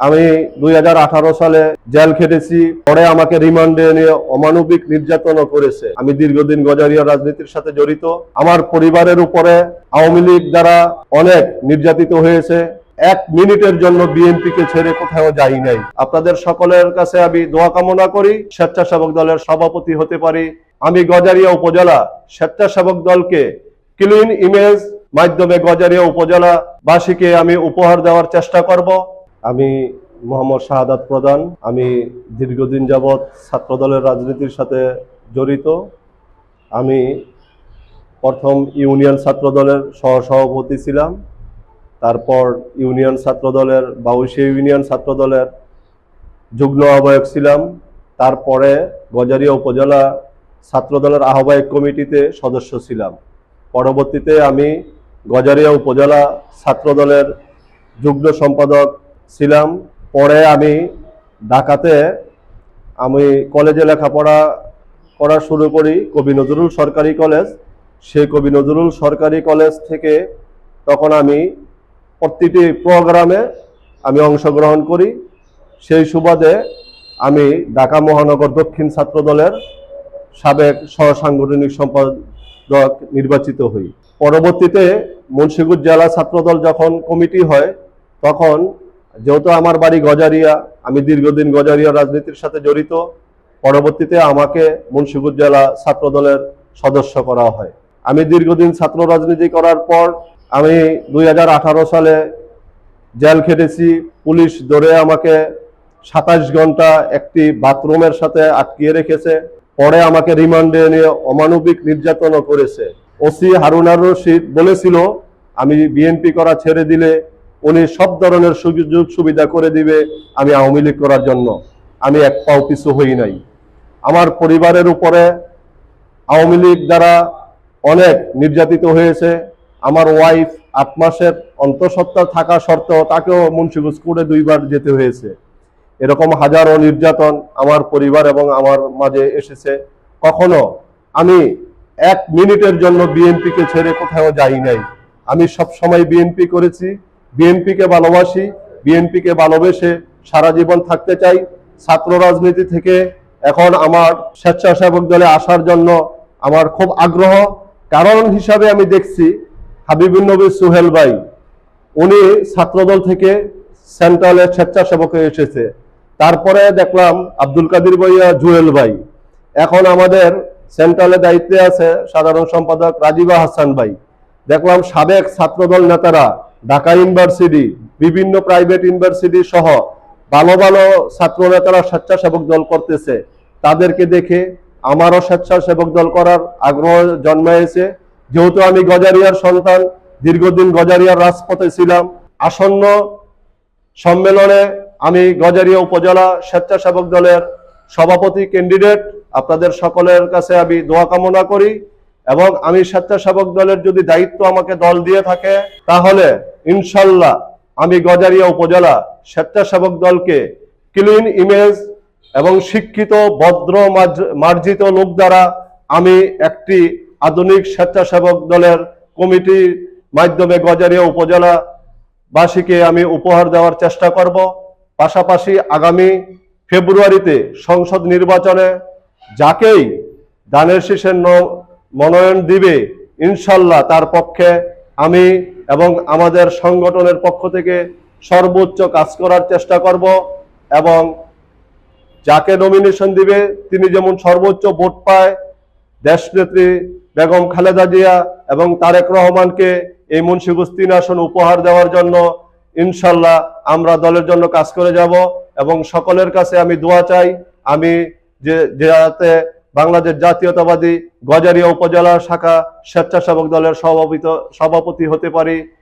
আমি দুই হাজার আঠারো সালে জেল খেটেছি, পরে আমাকে রিমান্ডে নিয়ে অমানবিক নির্যাতনও করেছে। আমি দীর্ঘদিন গজারিয়া রাজনীতির সাথে জড়িত। আমার পরিবারের উপরে আওয়ামী লীগ দ্বারা অনেক নির্যাতিত হয়েছে। এক মিনিটের জন্য বিএনপি কে ছেড়ে কোথাও যাই নাই। আপনাদের সকলের কাছে আমি দোয়া কামনা করি, স্বেচ্ছাসেবক দলের সভাপতি হতে পারি। আমি গজারিয়া উপজেলা স্বেচ্ছাসেবক দলকে ক্লিন ইমেজ মাধ্যমে গজারিয়া উপজেলা বাসীকে আমি উপহার দেওয়ার চেষ্টা করব। আমি মোহাম্মদ শাহাদাত প্রধান। আমি দীর্ঘদিন যাবৎ ছাত্রদলের রাজনীতির সাথে জড়িত। আমি প্রথম ইউনিয়ন ছাত্রদলের সহসভাপতি ছিলাম। তারপর ইউনিয়ন ছাত্রদলের বাউশিয়া ইউনিয়ন ছাত্রদলের যুগ্ম আহ্বায়ক ছিলাম। তারপরে গজারিয়া উপজেলা ছাত্রদলের আহ্বায়ক কমিটিতে সদস্য ছিলাম। পরবর্তীতে আমি গজারিয়া উপজেলা ছাত্রদলের যুগ্ম সম্পাদক ছিলাম। পরে আমি ঢাকাতে আমি কলেজে লেখাপড়া করা শুরু করি। কবি নজরুল সরকারি কলেজ। সেই কবি নজরুল সরকারি কলেজ থেকে তখন আমি প্রতিটি প্রোগ্রামে আমি অংশগ্রহণ করি। সেই সুবাদে আমি ঢাকা মহানগর দক্ষিণ ছাত্র দলের সাবেক সহসাংগঠনিক সম্পাদক নির্বাচিত হই। পরবর্তীতে মুন্সিগঞ্জ জেলা ছাত্রদল যখন কমিটি হয়, তখন যেহেতু আমার বাড়ি গজারিয়া, আমি দীর্ঘদিন গজারিয়া রাজনীতির সাথে জড়িত, পরবর্তীতে আমাকে মুন্সিগঞ্জ জেলা ছাত্রদলের সদস্য করা হয়। আমি দীর্ঘদিন ছাত্র রাজনীতি করার পর আমি দুই হাজার আঠারো সালে জেল খেটেছি, পুলিশ ধরে আমাকে সাতাশ ঘণ্টা একটি বাথরুমের সাথে আটকিয়ে রেখেছে, পরে আমাকে রিমান্ডে নিয়ে অমানবিক নির্যাতনও করেছে। ওসি হারুনার রশিদ বলেছিল, আমি বিএনপি করা ছেড়ে দিলে উনি সব ধরনের সুযোগ সুবিধা করে দিবে আমি আওয়ামী লীগ করার জন্য। আমি এক পাও পিছু হই নাই। আমার পরিবারের উপরে আওয়ামী লীগ দ্বারা অনেক নির্যাতিত হয়েছে। আমার ওয়াইফ আট মাসের অন্তঃসত্ত্বা থাকা সত্ত্বেও তাকেও মুন্সিগঞ্জ কোর্টে দুইবার যেতে হয়েছে। এরকম হাজারো নির্যাতন আমার পরিবার এবং আমার মাঝে এসেছে। কখনো আমি এক মিনিটের জন্য বিএনপিকে ছেড়ে কোথাও যাই নাই। আমি সব সময় বিএনপি করেছি। বিএনপিকে ভালোবাসি, বিএনপিকে ভালোবেসে সারা জীবন থাকতে চাই। ছাত্র রাজনীতি থেকে এখন আমার স্বেচ্ছাসেবক দলে আসার জন্য আমার খুব আগ্রহ। কারণ হিসাবে আমি দেখছি হাবিবুল নবী সুহেল ভাই, উনি ছাত্রদল থেকে সেন্ট্রালের স্বেচ্ছাসেবক এসেছে। তারপরে দেখলাম আব্দুল কাদির ভাইয়া জুয়েল ভাই। এখন আমাদের সেন্ট্রালের দায়িত্বে আছে সাধারণ সম্পাদক রাজিবা হাসান ভাই। দেখলাম সাবেক ছাত্রদল নেতারা ঢাকা ইউনিভার্সিটি, বিভিন্ন প্রাইভেট ইউনিভার্সিটি সহ ভালো ভালো ছাত্র নেতারা স্বেচ্ছাসেবক দল করতেছে। তাদেরকে দেখে আমারও স্বেচ্ছাসেবক দল করার আগ্রহ জন্মাইছে। যেহেতু আমি গজারিয়ার সন্তান, দীর্ঘদিন গজারিয়ার রাজপথে ছিলাম। আসন্ন সম্মেলনে আমি গজারিয়া উপজেলা স্বেচ্ছাসেবক দলের সভাপতি ক্যান্ডিডেট আপনাদের সকলের কাছে আমি দোয়া কামনা করি। এবং আমি স্বেচ্ছাসেবক দলের যদি দায়িত্ব আমাকে দল দিয়ে থাকে, তাহলে ইনশাল্লাহ আমি গজারিয়া উপজেলা স্বেচ্ছাসেবক দলকে ক্লিন ইমেজ এবং শিক্ষিত, ভদ্র মার্জিত লোক দ্বারা আমি একটি আধুনিক স্বেচ্ছাসেবক দলের কমিটির মাধ্যমে গজারিয়া উপজেলা বাসীকে আমি উপহার দেওয়ার চেষ্টা করব। পাশাপাশি আগামী ফেব্রুয়ারিতে সংসদ নির্বাচনে যাকেই দানের শীষের মনোনয়ন দিবে, ইনশাল্লাহ তার পক্ষে আমি এবং আমাদের সংগঠনের পক্ষ থেকে সর্বোচ্চ কাজ করার চেষ্টা করব এবং যাকে নমিনেশন দিবে, তিনি যেমন সর্বোচ্চ ভোট পায়, দেশনেত্রী বেগম খালেদা জিয়া এবং তারেক রহমানকে এই মুন্সিগঞ্জ তিন আসন উপহার দেওয়ার জন্য ইনশাল্লাহ আমরা দলের জন্য কাজ করে যাব এবং সকলের কাছে আমি দোয়া চাই, আমি যে যাতে বাংলাদেশ জাতীয়তাবাদী গজারিয়া উপজেলা শাখা স্বেচ্ছাসেবক দলের সভাপতি হতে পারি।